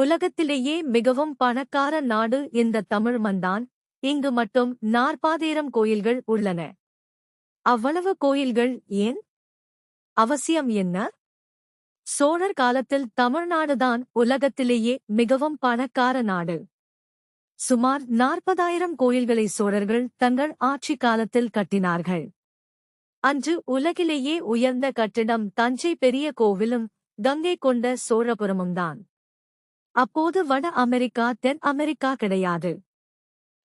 உலகத்திலேயே மிகவும் பணக்கார நாடு இந்த தமிழ்மந்தான் இங்கு மட்டும் நாற்பாதேரம் கோயில்கள் உள்ளன. அவ்வளவு கோயில்கள் ஏன்? அவசியம் என்ன? சோழர் காலத்தில் தமிழ்நாடுதான் உலகத்திலேயே மிகவும் பணக்கார நாடு. சுமார் நாற்பதாயிரம் கோயில்களை சோழர்கள் தங்கள் ஆட்சி காலத்தில் கட்டினார்கள். அன்று உலகிலேயே உயர்ந்த கட்டிடம் தஞ்சை பெரிய கோவிலும் கங்கை கொண்ட சோழபுரமும்தான். அப்போது வட அமெரிக்கா தென் அமெரிக்கா கிடையாது.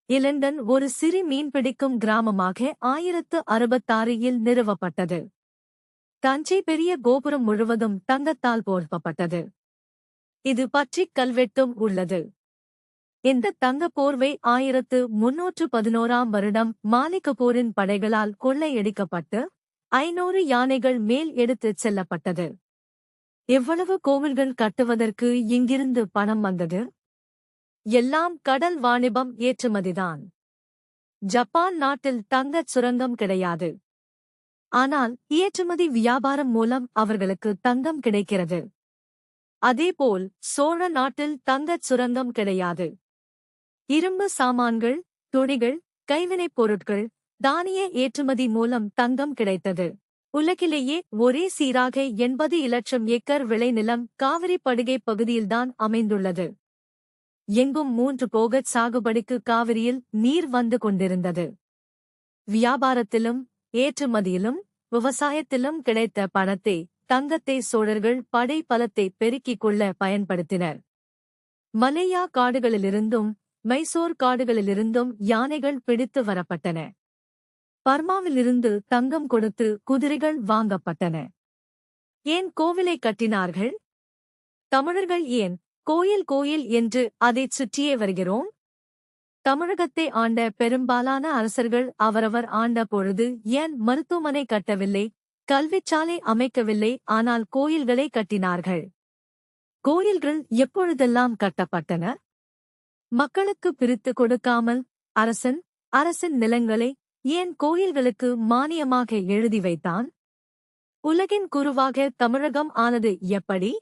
இலண்டன் ஒரு சிறு மீன்பிடிக்கும் கிராமமாக ஆயிரத்து அறுபத்தாறில் நிறுவப்பட்டது. தஞ்சை பெரிய கோபுரம் முழுவதும் தங்கத்தால் போர்ப்பப்பட்டது இது பற்றிக் கல்வெட்டும் உள்ளது. இந்த தங்கப் போர்வை ஆயிரத்து முன்னூற்று பதினோராம் வருடம் மாலிகபோரின் படைகளால் கொள்ளையடிக்கப்பட்டு ஐநூறு யானைகள் மேல் எடுத்துச் செல்லப்பட்டது. எவ்வளவு கோவில்கள் கட்டுவதற்கு இங்கிருந்து பணம் வந்தது? எல்லாம் கடல் வாணிபம் ஏற்றுமதிதான். ஜப்பான் நாட்டில் தங்கச் சுரங்கம் கிடையாது. ஆனால் ஏற்றுமதி வியாபாரம் மூலம் அவர்களுக்கு தங்கம் கிடைக்கிறது. அதேபோல் சோழ நாட்டில் தங்கச் சுரங்கம் கிடையாது. இரும்பு சாமான்கள் துணிகள் கைவினைப் பொருட்கள் தானிய ஏற்றுமதி மூலம் தங்கம் கிடைத்தது. உலகிலேயே ஒரே சீராக எண்பது இலட்சம் ஏக்கர் விளைநிலம் காவிரி படுகை பகுதியில்தான் அமைந்துள்ளது. எங்கும் மூன்று போகச் சாகுபடிக்கு காவிரியில் நீர் வந்து கொண்டிருந்தது. வியாபாரத்திலும் ஏற்றுமதியிலும் விவசாயத்திலும் கிடைத்த பணத்தை தங்கத்தை சோழர்கள் படை பலத்தை பெருக்கிக் கொள்ள பயன்படுத்தினர். மலையா காடுகளிலிருந்தும் மைசோர் காடுகளிலிருந்தும் யானைகள் பிடித்து வரப்பட்டன. பர்மாவிலிருந்து தங்கம் கொடுத்து குதிரைகள் வாங்கப்பட்டன. ஏன் கோவிலை கட்டினார்கள்? தமிழர்கள் ஏன் கோயில் கோயில் என்று அதைச் சுற்றியே வருகிறோம்? தமிழகத்தை ஆண்ட பெரும்பாலான அரசர்கள் அவரவர் ஆண்ட பொழுது ஏன் மருத்துவமனை கட்டவில்லை கல்விச்சாலை அமைக்கவில்லை ஆனால் கோயில்களை கட்டினார்கள்? கோயில்கள் எப்பொழுதெல்லாம் கட்டப்பட்டன? மக்களுக்கு பிரித்து கொடுக்காமல் அரசன் அரசின் நிலங்களை ஏன் கோயில்களுக்கு மானியமாக எழுதி வைத்தான்? உலகின் குருவாக தமிழகம் ஆனது எப்படி?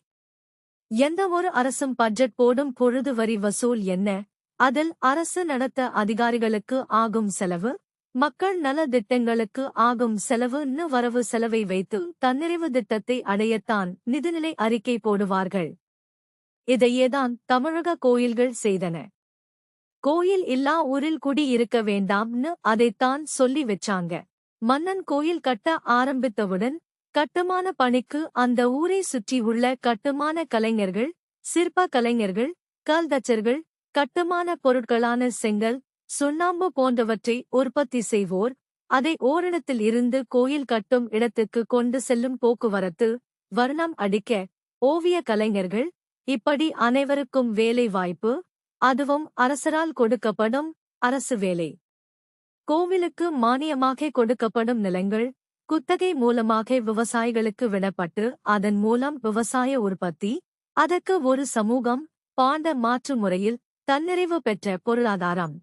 எந்தவொரு அரசும் பட்ஜெட் போடும் பொழுது வரி வசூல் என்ன? அதில் அரசு நடத்த அதிகாரிகளுக்கு ஆகும் செலவு மக்கள் நல திட்டங்களுக்கு ஆகும் செலவுன்னு வரவு செலவை வைத்து தன்னிறைவு திட்டத்தை அடையத்தான் நிதிநிலை அறிக்கை போடுவார்கள். இதையேதான் தமிழக கோயில்கள் செய்தன. கோயில் இல்லா ஊரில் குடி இருக்க வேண்டாம்னு அதைத்தான் சொல்லி வச்சாங்க. மன்னன் கோயில் கட்ட ஆரம்பித்தவுடன் கட்டுமான பணிக்கு அந்த ஊரை சுற்றி உள்ள கட்டுமான கலைஞர்கள் சிற்ப கலைஞர்கள் கல்தச்சர்கள் கட்டுமான பொருட்களான செங்கல் சுண்ணாம்பு போன்றவற்றை உற்பத்தி செய்வோர் அதை ஓரிடத்தில் இருந்து கோயில் கட்டும் இடத்துக்கு கொண்டு செல்லும் போக்குவரத்து வர்ணம் அடிக்க ஓவிய கலைஞர்கள் இப்படி அனைவருக்கும் வேலை வாய்ப்பு அதுவும் அரசரால் கொடுக்கப்படும் அரசு வேலை. கோவிலுக்கு மானியமாக கொடுக்கப்படும் நிலங்கள் குத்தகை மூலமாக விவசாயிகளுக்கு விடப்பட்டு அதன் மூலம் விவசாய உற்பத்தி அதற்கு ஒரு சமூகம் பாண்ட மாற்று முறையில் தன்னிறைவு பெற்ற பொருளாதாரம்.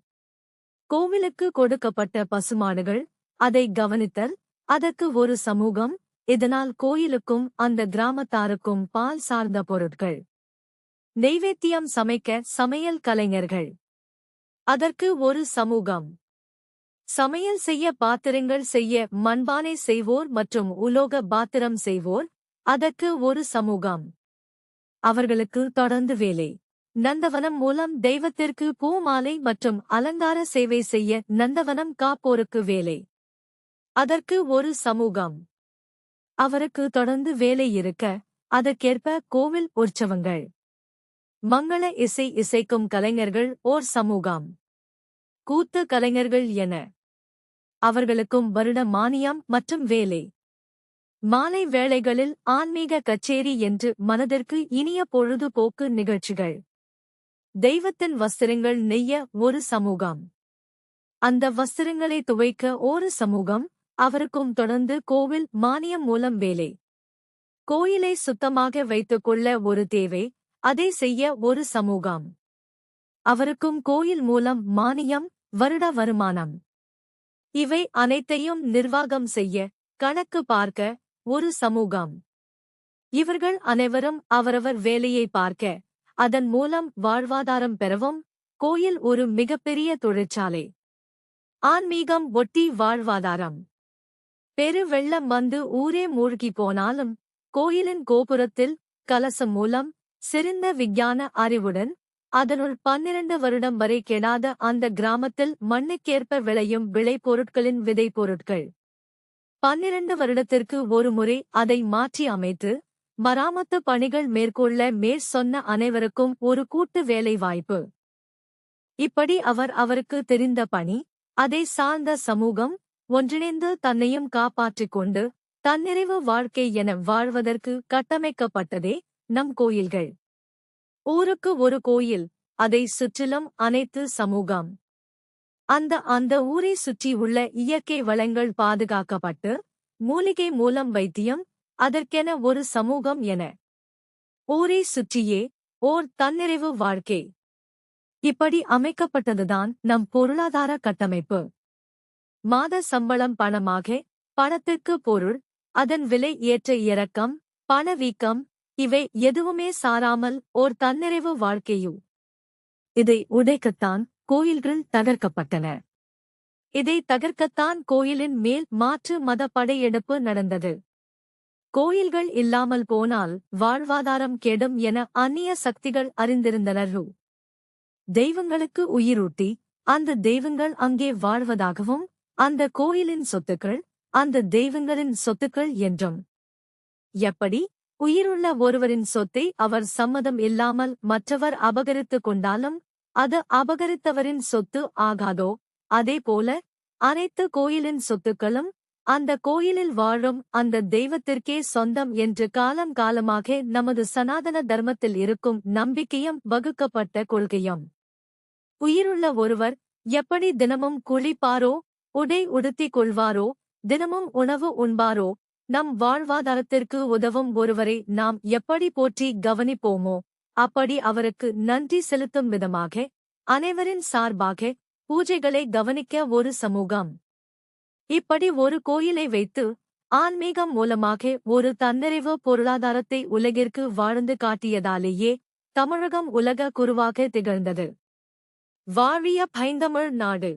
கோவிலுக்கு கொடுக்கப்பட்ட பசுமாடுகள் அதை கவனித்தல் அதற்கு ஒரு சமூகம் இதனால் கோயிலுக்கும் அந்த கிராமத்தாருக்கும் பால் சார்ந்த பொருட்கள். நெய்வேத்தியம் சமைக்க சமையல் கலைஞர்கள். அதற்கு ஒரு சமூகம். சமையல் செய்ய பாத்திரங்கள் செய்ய மண்பானை செய்வோர் மற்றும் உலோக பாத்திரம் செய்வோர் அதற்கு ஒரு சமூகம். அவர்களுக்கு தொடர்ந்து வேலை. நந்தவனம் மூலம் தெய்வத்திற்கு பூமாலை மற்றும் அலங்கார சேவை செய்ய நந்தவனம் காப்போருக்கு வேலை. அதற்கு ஒரு சமூகம். அவருக்கு தொடர்ந்து வேலை இருக்க அதற்கேற்ப கோவில் உற்சவங்கள். மங்கள இசை இசைக்கும் கலைஞர்கள் ஓர் சமூகம். கூத்து கலைஞர்கள் என. அவர்களுக்கும் வருட மானியம் மற்றும் வேலை. மாலை வேளைகளில் ஆன்மீக கச்சேரி என்று மனதிற்கு இனிய பொழுதுபோக்கு நிகழ்ச்சிகள். தெய்வத்தின் வஸ்திரங்கள் நெய்ய ஒரு சமூகம். அந்த வஸ்திரங்களை துவைக்க ஒரு சமூகம் அவருக்கும் தொடர்ந்து கோவில் மானியம் மூலம் வேலை. கோயிலை சுத்தமாக வைத்துக் கொள்ள ஒரு தேவை அதை செய்ய ஒரு சமூகம். அவருக்கும் கோயில் மூலம் மானியம் வருட வருமானம். இவை அனைத்தையும் நிர்வாகம் செய்ய கணக்கு பார்க்க ஒரு சமூகம். இவர்கள் அனைவரும் அவரவர் வேலையை பார்க்க அதன் மூலம் வாழ்வாதாரம் பெறவும் கோயில் ஒரு மிகப்பெரிய தொழிற்சாலை. ஆன்மீகம் ஒட்டி வாழ்வாதாரம். பெரு வெள்ளம் வந்து ஊரே மூழ்கி போனாலும் கோயிலின் கோபுரத்தில் கலசம் மூலம் சிறந்த விஞ்ஞான அறிவுடன் அதனுள் பன்னிரண்டு வருடம் வரை கெடாத அந்த கிராமத்தில் மண்ணுக்கேற்ப விளையும் விளைபொருட்களின் விதைப்பொருட்கள் பன்னிரண்டு வருடத்திற்கு ஒரு முறை அதை மாற்றி அமைத்து மராமத்து பணிகள் மேற்கொள்ள மேற் சொன்ன அனைவருக்கும் ஒரு கூட்டு வேலை வாய்ப்பு இப்படி அவர் அவருக்கு தெரிந்த பணி அதை சார்ந்த சமூகம் ஒன்றிணைந்து தன்னையும் காப்பாற்றிக் கொண்டு தன்னிறைவு வாழ்க்கை என வாழ்வதற்கு கட்டமைக்கப்பட்டதே நம் கோயில்கள். ஊருக்கு ஒரு கோயில் அதை சுற்றிலும் அனைத்து சமூகம். அந்த அந்த ஊரை சுற்றி உள்ள இயற்கை வளங்கள் பாதுகாக்கப்பட்டு மூலிகை மூலம் வைத்தியம் அதற்கென ஒரு சமூகம் என. ஊரை சுற்றியே ஓர் தன்னிறைவு வாழ்க்கை. இப்படி அமைக்கப்பட்டதுதான் நம் பொருளாதார கட்டமைப்பு. மாத சம்பளம் பணமாக பணத்திற்கு பொருள் அதன் விலை ஏற்ற இறக்கம் பணவீக்கம் இவை எதுவுமே சாராமல் ஓர் தன்னிறைவு வாழ்க்கையு. இதை உடைக்கத்தான் கோயில்கள் தகர்க்கப்பட்டன. இதை தகர்க்கத்தான் கோயிலின் மேல் மாற்று மத படையெடுப்பு நடந்தது. கோயில்கள் இல்லாமல் போனால் வாழ்வாதாரம் கெடும் என அந்நிய சக்திகள் அறிந்திருந்தனர் தெய்வங்களுக்கு உயிரூட்டி அந்த தெய்வங்கள் அங்கே வாழ்வதாகவும் அந்த கோயிலின் சொத்துக்கள் அந்த தெய்வங்களின் சொத்துக்கள் என்றும். எப்படி? உயிருள்ள ஒருவரின் சொத்தை அவர் சம்மதம் இல்லாமல் மற்றவர் அபகரித்துக் கொண்டாலும் அது அபகரித்தவரின் சொத்து ஆகாதோ? அதேபோல அனைத்து கோயிலின் சொத்துக்களும் அந்த கோயிலில் வாழும் அந்த தெய்வத்திற்கே சொந்தம் என்று காலம் காலமாக நமது சனாதன தர்மத்தில் இருக்கும் நம்பிக்கையும் வகுக்கப்பட்ட கொள்கையும். உயிருள்ள ஒருவர் எப்படி தினமும் குளிப்பாரோ உடை உடுத்திக் கொள்வாரோ தினமும் உணவு உண்பாரோ நம் வாழ்வாதாரத்திற்கு உதவும் ஒருவரை நாம் எப்படி போற்றி கவனிப்போமோ அப்படி அவருக்கு நன்றி செலுத்தும் விதமாக அனைவரின் சார்பாக பூஜைகளை கவனிக்க ஒரு சமூகம். இப்படி ஒரு கோயிலை வைத்து ஆன்மீகம் மூலமாக ஒரு தன்னிறைவு பொருளாதாரத்தை உலகிற்கு வாழ்ந்து காட்டியதாலேயே தமிழகம் உலக குருவாக திகழ்ந்தது. வாழிய பைந்தமிழ் நாடு.